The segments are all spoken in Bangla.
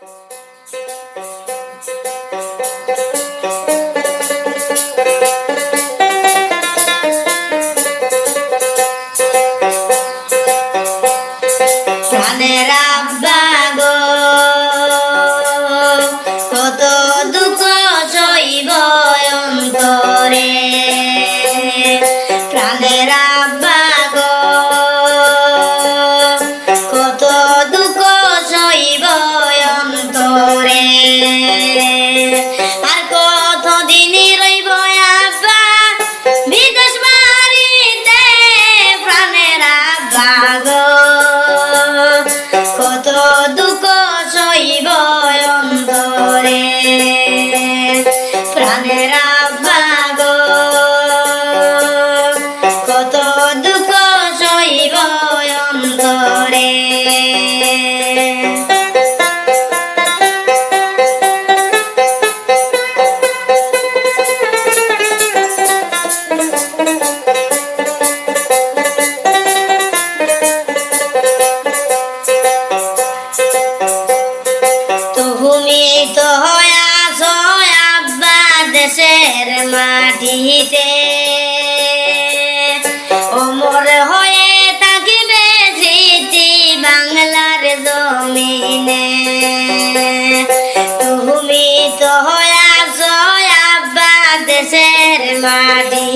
প্রাণের প্রাণের আব্বা গো কত দুঃখ সইব অন্তরে। তুমি দেশের মাটিতে। অমর হয়ে থাকিবে স্মৃতি বাংলার জমিনে। তুমি তো হয়ে আস আব্বা দেশের মাটিতে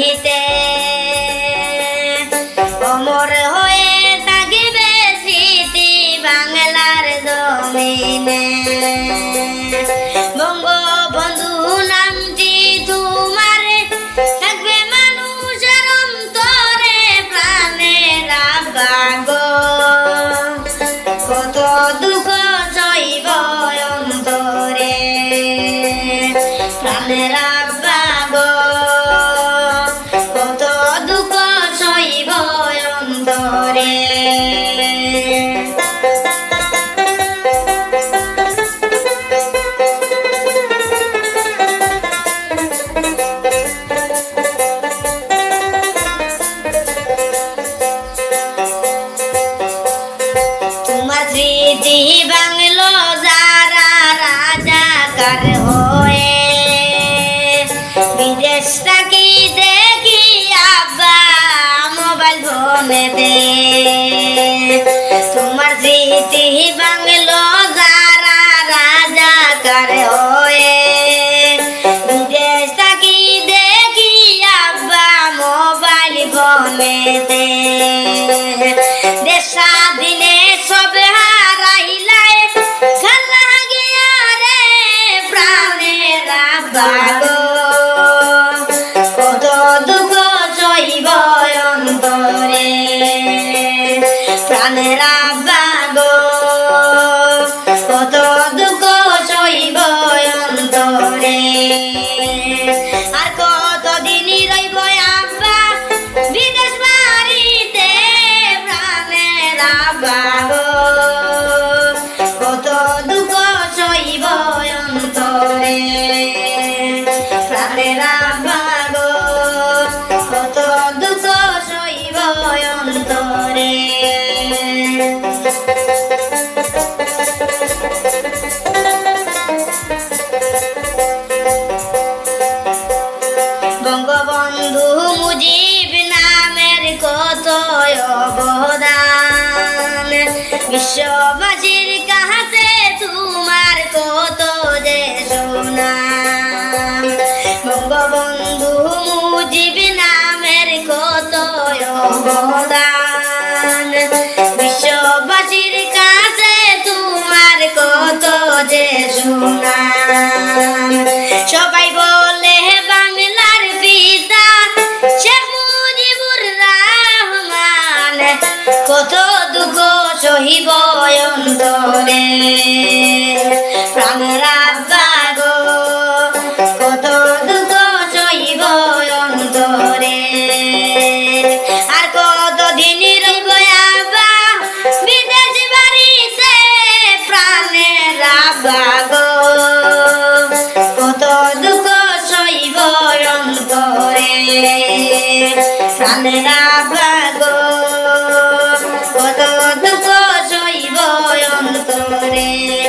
রাজাকার হয়ে। বিদেশ থাকি দেখি আব্বা মোবাইল ফোনে দে। তোমার স্মৃতি বাংলো যারা রাজাকার হয়ে। বিদেশ থাকি দেখি আব্বা মোবাইল ফোনে দে। দেশ স্বাধীনে সব Yeah. প্রাণের মুজিব নামের কত অবদান। বিশ্ববাসীর কাছে তোমার কত যে সুনাম। সবাই বলে বাংলার পিতা শেখ মুজিবুর রহমান। কত দুঃখ সহিব অন্তরে। আব্বা প্রাণের আব্বা গো কত দুঃখ সইব অন্তরে।